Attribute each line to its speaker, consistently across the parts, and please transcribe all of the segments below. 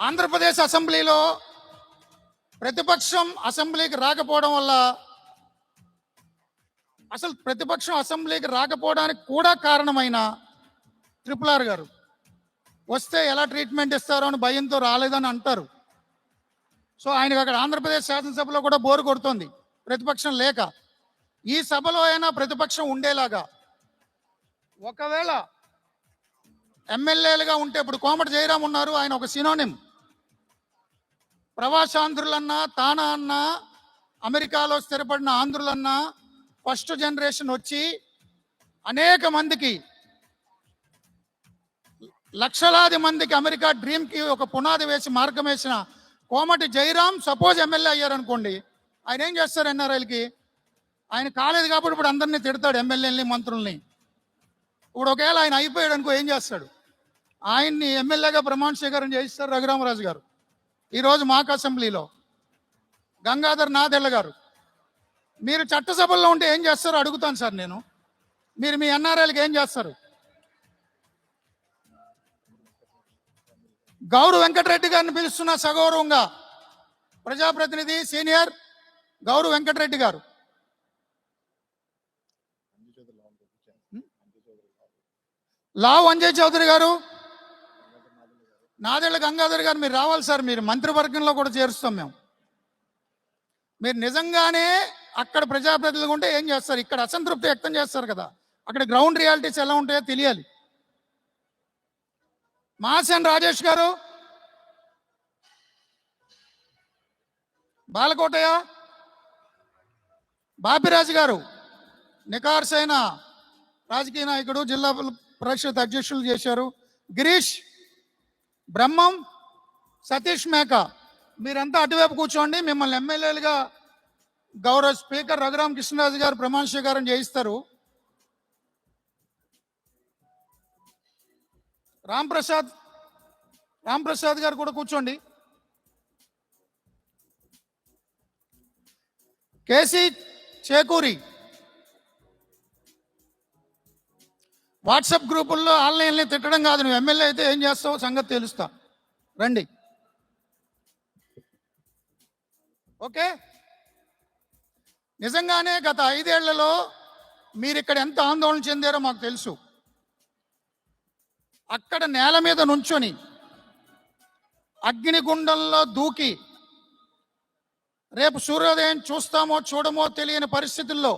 Speaker 1: ఆంధ్రప్రదేశ్ అసెంబ్లీలో ప్రతిపక్షం అసెంబ్లీకి రాకపోవడం వల్ల అసలు ప్రతిపక్షం అసెంబ్లీకి రాకపోవడానికి కూడా కారణమైన ట్రిపుల్ ఆర్ గారు. వస్తే ఎలా ట్రీట్మెంట్ ఇస్తారో అని భయంతో రాలేదని అంటారు. సో ఆయనకు అక్కడ ఆంధ్రప్రదేశ్ శాసనసభలో కూడా బోరు కొడుతోంది. ప్రతిపక్షం లేక. ఈ సభలో అయినా ప్రతిపక్షం ఉండేలాగా. ఒకవేళ ఎమ్మెల్యేలుగా ఉంటే ఇప్పుడు కోమటి జయరాం ఉన్నారు ఆయన ఒక సినోనిం ప్రవాసాంధ్రులన్నా తానా అన్నా అమెరికాలో స్థిరపడిన ఆంధ్రులన్నా ఫస్ట్ జనరేషన్ వచ్చి అనేక మందికి లక్షలాది మందికి అమెరికా డ్రీమ్కి ఒక పునాది వేసి మార్గం వేసిన కోమటి జయరాం సపోజ్ ఎమ్మెల్యే అయ్యారనుకోండి ఆయన ఏం చేస్తారు ఎన్ఆర్ఐలకి? ఆయన కాలేదు కాబట్టి ఇప్పుడు అందరినీ తిడతాడు ఎమ్మెల్యేలని మంత్రుల్ని. ఇప్పుడు ఒకవేళ ఆయన అయిపోయాడు అనుకో ఏం చేస్తాడు? ఆయన్ని ఎమ్మెల్యేగా ప్రమాణ స్వీకారం చేయిస్తారు రఘురామరాజు గారు. ఈరోజు మాకు అసెంబ్లీలో. గంగాధర్ నాదెళ్ళ గారు. మీరు చట్టసభల్లో ఉంటే ఏం చేస్తారో అడుగుతాను సార్ నేను. మీరు మీ ఎన్ఆర్ఐలకి ఏం చేస్తారు? గౌరవ వెంకటరెడ్డి గారిని పిలుస్తున్న సగౌరవంగా ప్రజాప్రతినిధి సీనియర్ గౌరవ వెంకటరెడ్డి గారు. లావు అంజయ్ చౌదరి గారు నాదెళ్ళ గంగాధర్ గారు మీరు రావాలి సార్ మీరు మంత్రివర్గంలో కూడా చేరుస్తాం మేము. మీరు నిజంగానే అక్కడ ప్రజాప్రతినిధులు ఉంటే ఏం చేస్తారు? ఇక్కడ అసంతృప్తి వ్యక్తం చేస్తారు కదా. అక్కడ గ్రౌండ్ రియాలిటీస్ ఎలా ఉంటాయో తెలియాలి. మాసన్ రాజేష్ గారు? బాలకోటయ్య? బాపిరాజు గారు? నికార్సైన రాజకీయ నాయకుడు జిల్లా పరిషత్ అధ్యక్షులు చేశారు. గిరీష్? బ్రహ్మం సతీష్ మేక మీరంతా అటువైపు కూర్చోండి. మిమ్మల్ని ఎమ్మెల్యేలుగా గౌరవ స్పీకర్ రఘురామ కృష్ణరాజు గారు ప్రమాణ స్వీకారం చేయిస్తారు. రాంప్రసాద్ రాంప్రసాద్ గారు కూడా కూర్చోండి. కేసీ చేకూరి వాట్సాప్ గ్రూపుల్లో ఆన్లైన్లో తిట్టడం కాదు. నువ్వు ఎమ్మెల్యే అయితే ఏం చేస్తావు సంగతి తెలుస్తా. రండి. ఓకే? నిజంగానే గత ఐదేళ్ళలో మీరు ఇక్కడ ఎంత ఆందోళన చెందారో మాకు తెలుసు. అక్కడ నేల మీద నుంచొని అగ్నిగుండంలో దూకి రేపు సూర్యోదయం చూస్తామో చూడమో తెలియని పరిస్థితుల్లో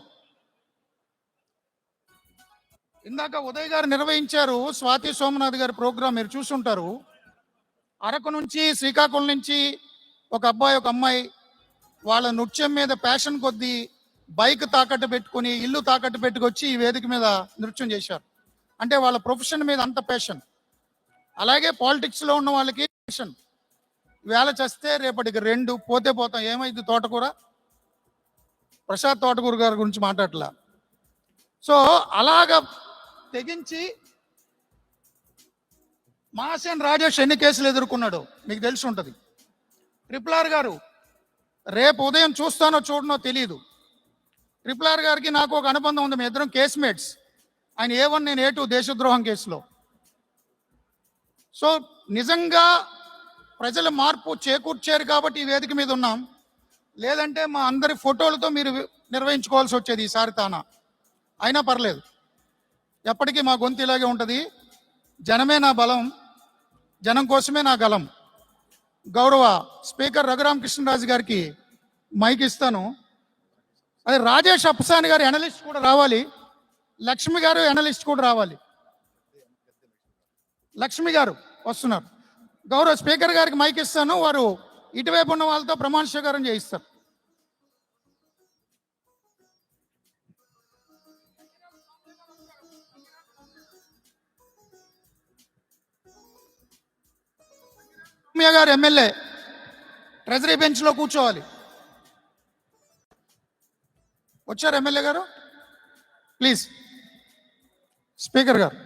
Speaker 1: ఇందాక ఉదయ్ గారు నిర్వహించారు స్వాతి సోమనాథ్ గారి ప్రోగ్రాం మీరు చూసుంటారు. అరకు నుంచి శ్రీకాకుళం నుంచి ఒక అబ్బాయి ఒక అమ్మాయి వాళ్ళ నృత్యం మీద ప్యాషన్ కొద్దీ బైక్ తాకట్టు పెట్టుకుని ఇల్లు తాకట్టు పెట్టుకొచ్చి ఈ వేదిక మీద నృత్యం చేశారు. అంటే వాళ్ళ ప్రొఫెషన్ మీద అంత ప్యాషన్ అలాగే పాలిటిక్స్లో ఉన్న వాళ్ళకి ప్యాషన్ వేళ చేస్తే రేపటికి రెండు పోతే పోతాం. ఏమైంది తోటకూర? ప్రసాద్ తోటకూర గారి గురించి మాట్లాడలా. సో అలాగ తెగించి మాసేన్ రాజేష్ ఎన్ని కేసులు ఎదుర్కొన్నాడు మీకు తెలిసి ఉంటుంది. ట్రిపుల్ ఆర్ గారు రేపు ఉదయం చూస్తానో చూడనో తెలియదు ట్రిపుల్ ఆర్ గారికి నాకు ఒక అనుబంధం ఉంది మీ ఇద్దరం కేస్మేట్స్ ఆయన ఏ వన్ నేను ఏ టూ దేశద్రోహం కేసులో. సో నిజంగా ప్రజల మార్పు చేకూర్చారు కాబట్టి ఈ వేదిక మీద ఉన్నాం. లేదంటే మా అందరి ఫోటోలతో మీరు నిర్వహించుకోవాల్సి వచ్చేది ఈసారి తానా? అయినా పర్లేదు. ఎప్పటికీ మా గొంతు ఇలాగే ఉంటుంది. జనమే నా బలం జనం కోసమే నా గలం. గౌరవ స్పీకర్ రఘురామ కృష్ణరాజు గారికి మైక్ ఇస్తాను. అదే రాజేష్ అప్సాని గారు ఎనలిస్ట్ కూడా రావాలి. లక్ష్మి గారు ఎనలిస్ట్ కూడా రావాలి. లక్ష్మి గారు వస్తున్నారు. గౌరవ స్పీకర్ గారికి మైక్ ఇస్తాను. వారు ఇటువైపు ఉన్న వాళ్ళతో ప్రమాణ స్వీకారం చేయిస్తారు. సౌమ్య గారు ఎమ్మెల్యే. ట్రెజరీ బెంచ్లో కూర్చోవాలి. వచ్చారు ఎమ్మెల్యే గారు? ప్లీజ్ స్పీకర్ గారు.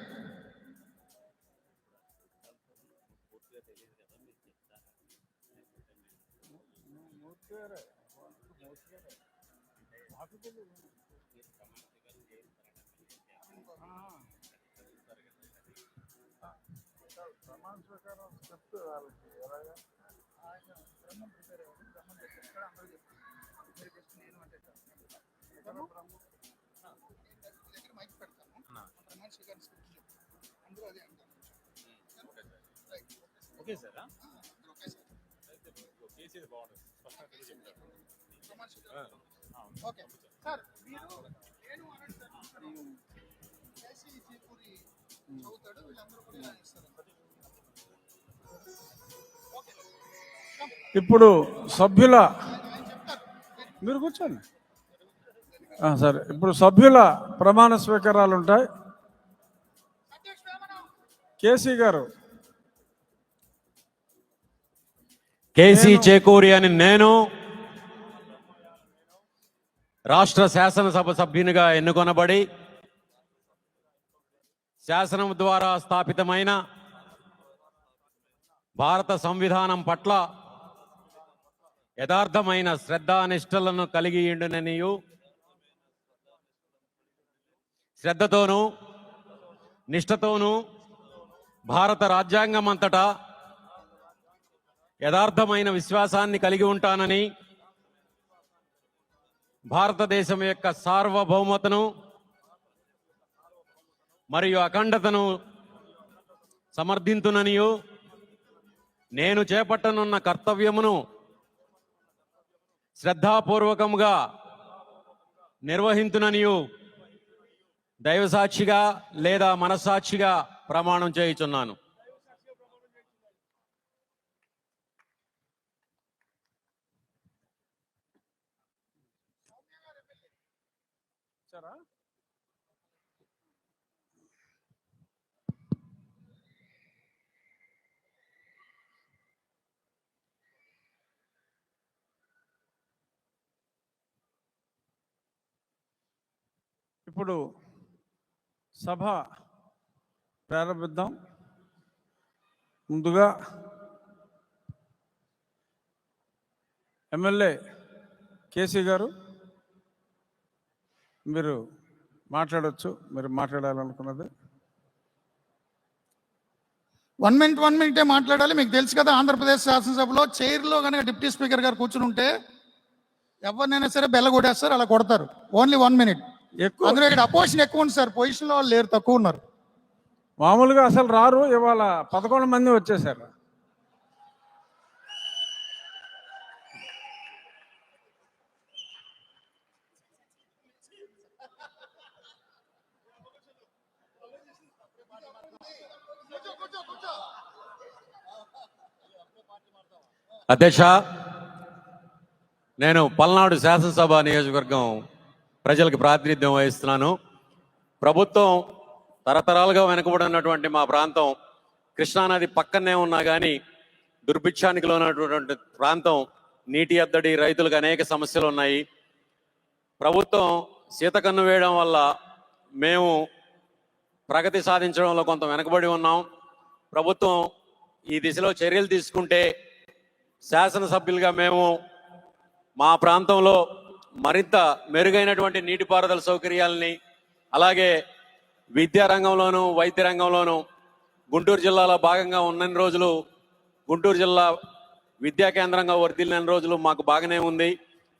Speaker 1: మైక్ పెడతాను. ప్రమాణ స్వీకారం స్క్రిప్ట్ చెప్పు. అందరూ అదే అంటారు. రైట్.
Speaker 2: Okay sir.
Speaker 1: అందరూ ఒకేసారి.
Speaker 2: చేసేది బాగుంటుంది. స్పష్టంగా చెప్తారు.
Speaker 1: ప్రమాణ స్వీకారం. ఓకే. సార్. మీరు నేను అనండి సార్ చూస్తాను. కేసీ చీపూరి చదువుతాడు. వీళ్ళందరూ కూడా ఇస్తారు ఓకే.
Speaker 3: ఇప్పుడు సభ్యుల మీరు కూర్చోండి. సరే. ఇప్పుడు సభ్యుల ప్రమాణ స్వీకారాలు ఉంటాయి. కేసీ గారు.
Speaker 2: కేసీ చేకూరి అని నేను రాష్ట్ర శాసనసభ సభ్యునిగా ఎన్నుకొనబడి శాసనం ద్వారా స్థాపితమైన భారత సంవిధానం పట్ల యథార్థమైన శ్రద్ధానిష్టలను కలిగి ఉండుననియు. శ్రద్ధతోనూ నిష్ఠతోనూ భారత రాజ్యాంగం అంతటా యథార్థమైన విశ్వాసాన్ని కలిగి ఉంటానని భారతదేశం యొక్క సార్వభౌమతను మరియు అఖండతను సమర్థింతుననియు. నేను చేపట్టనున్న కర్తవ్యమును శ్రద్ధాపూర్వకముగా నిర్వహించుననియు దైవసాక్షిగా లేదా మనస్సాక్షిగా ప్రమాణం చేయుచున్నాను.
Speaker 3: సరే ఇప్పుడు సభ ప్రారంభిద్దాం. ముందుగా ఎమ్మెల్యే కేసీ గారు మీరు మాట్లాడవచ్చు మీరు మాట్లాడాలనుకున్నది.
Speaker 1: వన్ మినిట్ వన్ మినిటే మాట్లాడాలి మీకు తెలుసు కదా ఆంధ్రప్రదేశ్ శాసనసభలో చైర్లో కనుక డిప్యూటీ స్పీకర్ గారు కూర్చుని ఉంటే ఎవరినైనా సరే బెల్ల కొట్టేస్తారు అలా కొడతారు. ఓన్లీ వన్ మినిట్
Speaker 3: ఎక్కువ.
Speaker 1: అందులో ఇక్కడ అపోజిషన్ ఎక్కువ ఉంది సార్. పొజిషన్లో వాళ్ళు లేరు తక్కువ ఉన్నారు.
Speaker 3: మామూలుగా అసలు రారు ఇవాళ పదకొండు మంది వచ్చేసారు.
Speaker 2: అధ్యక్ష నేను పల్నాడు శాసనసభ నియోజకవర్గం ప్రజలకు ప్రాతినిధ్యం వహిస్తున్నాను. ప్రభుత్వం తరతరాలుగా వెనుకబడినటువంటి మా ప్రాంతం కృష్ణానది పక్కనే ఉన్నా కానీ దుర్భిక్షానికి లోనటువంటి ప్రాంతం నీటి ఎద్దడి రైతులకు అనేక సమస్యలు ఉన్నాయి. ప్రభుత్వం సీతకన్ను వేయడం వల్ల మేము ప్రగతి సాధించడంలో కొంత వెనకబడి ఉన్నాం. ప్రభుత్వం ఈ దిశలో చర్యలు తీసుకుంటే శాసనసభ్యులుగా మేము మా ప్రాంతంలో మరింత మెరుగైనటువంటి నీటిపారుదల సౌకర్యాలని అలాగే విద్యా రంగంలోను వైద్య రంగంలోను గుంటూరు జిల్లాలో భాగంగా ఉన్నన్ని రోజులు గుంటూరు జిల్లా విద్యా కేంద్రంగా వర్దిల్లిన రోజులు మాకు బాగానే ఉంది.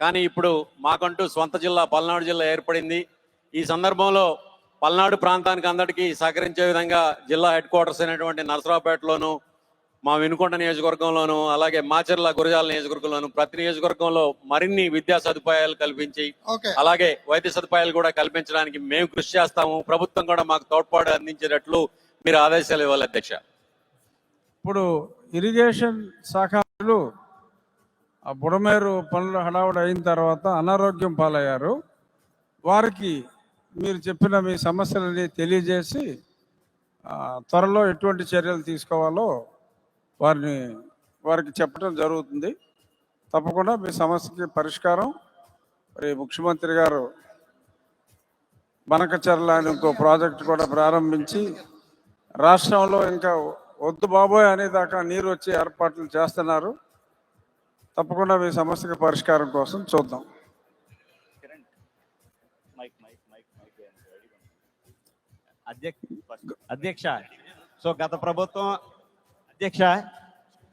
Speaker 2: కానీ ఇప్పుడు మాకంటూ స్వంత జిల్లా పల్నాడు జిల్లా ఏర్పడింది. ఈ సందర్భంలో పల్నాడు ప్రాంతానికి అందరికీ సహకరించే విధంగా జిల్లా హెడ్ క్వార్టర్స్ అయినటువంటి నరసరావుపేటలోనూ మా వినుకొండ నియోజకవర్గంలోను అలాగే మాచర్ల గురజాల నియోజకవర్గంలోను ప్రతి నియోజకవర్గంలో మరిన్ని విద్యా సదుపాయాలు కల్పించి అలాగే వైద్య సదుపాయాలు కూడా కల్పించడానికి మేము కృషి చేస్తాము. ప్రభుత్వం కూడా మాకు తోడ్పాటు అందించేటట్లు మీరు ఆదేశాలు ఇవ్వాలి అధ్యక్ష.
Speaker 3: ఇప్పుడు ఇరిగేషన్ శాఖలు ఆ బుడమేరు పనులు హడావుడి అయిన తర్వాత అనారోగ్యం పాలయ్యారు. వారికి మీరు చెప్పిన మీ సమస్యలని తెలియజేసి ఆ, త్వరలో ఎటువంటి చర్యలు తీసుకోవాలో వారిని వారికి చెప్పడం జరుగుతుంది. తప్పకుండా మీ సమస్యకి పరిష్కారం. మరి ముఖ్యమంత్రి గారు బనకచర్ల అని ఇంకో ప్రాజెక్ట్ కూడా ప్రారంభించి రాష్ట్రంలో ఇంకా వద్దు బాబోయ్ అనేదాకా నీరు వచ్చే ఏర్పాట్లు చేస్తున్నారు. తప్పకుండా మీ సమస్యకి పరిష్కారం కోసం చూద్దాం.
Speaker 4: అధ్యక్ష అధ్యక్ష సో గత ప్రభుత్వం అధ్యక్ష.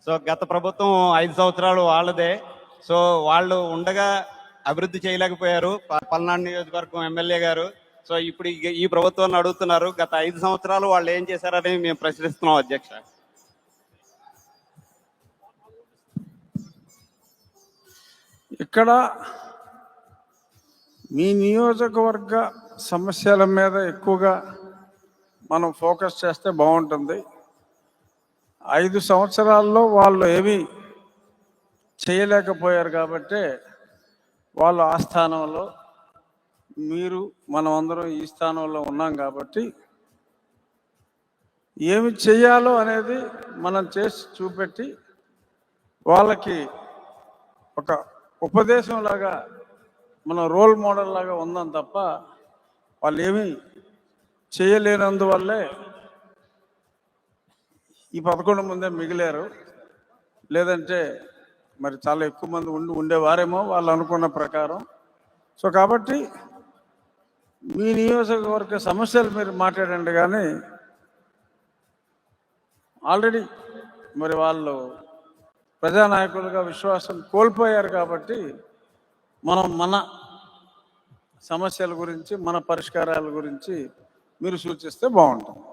Speaker 4: సో గత ప్రభుత్వం ఐదు సంవత్సరాలు వాళ్ళదే. సో వాళ్ళు ఉండగా అభివృద్ధి చేయలేకపోయారు. పల్నాడు నియోజకవర్గం ఎమ్మెల్యే గారు. సో ఇప్పుడు ఈ- ఈ ప్రభుత్వాన్ని అడుగుతున్నారు. గత ఐదు సంవత్సరాలు వాళ్ళు ఏం చేశారని మేము ప్రశ్నిస్తున్నాం అధ్యక్ష.
Speaker 3: ఇక్కడ మీ నియోజకవర్గ సమస్యల మీద ఎక్కువగా మనం ఫోకస్ చేస్తే బాగుంటుంది. ఐదు సంవత్సరాల్లో వాళ్ళు ఏమీ చేయలేకపోయారు కాబట్టి వాళ్ళు ఆ స్థానంలో మీరు మనం అందరం ఈ స్థానంలో ఉన్నాం కాబట్టి ఏమి చేయాలో అనేది మనం చేసి చూపెట్టి వాళ్ళకి ఒక ఉపదేశం లాగా మన రోల్ మోడల్ లాగా ఉందాం తప్ప వాళ్ళు ఏమీ చేయలేనందువల్లే ఈ పదకొండు ముందే మిగిలారు. లేదంటే మరి చాలా ఎక్కువ మంది ఉండి ఉండేవారేమో వాళ్ళు అనుకున్న ప్రకారం. సో కాబట్టి మీ నియోజకవర్గ సమస్యలు మీరు మాట్లాడండి కానీ ఆల్రెడీ మరి వాళ్ళు ప్రజానాయకులుగా విశ్వాసం కోల్పోయారు కాబట్టి మనం మన సమస్యల గురించి మన పరిష్కారాల గురించి మీరు సూచిస్తే బాగుంటుంది.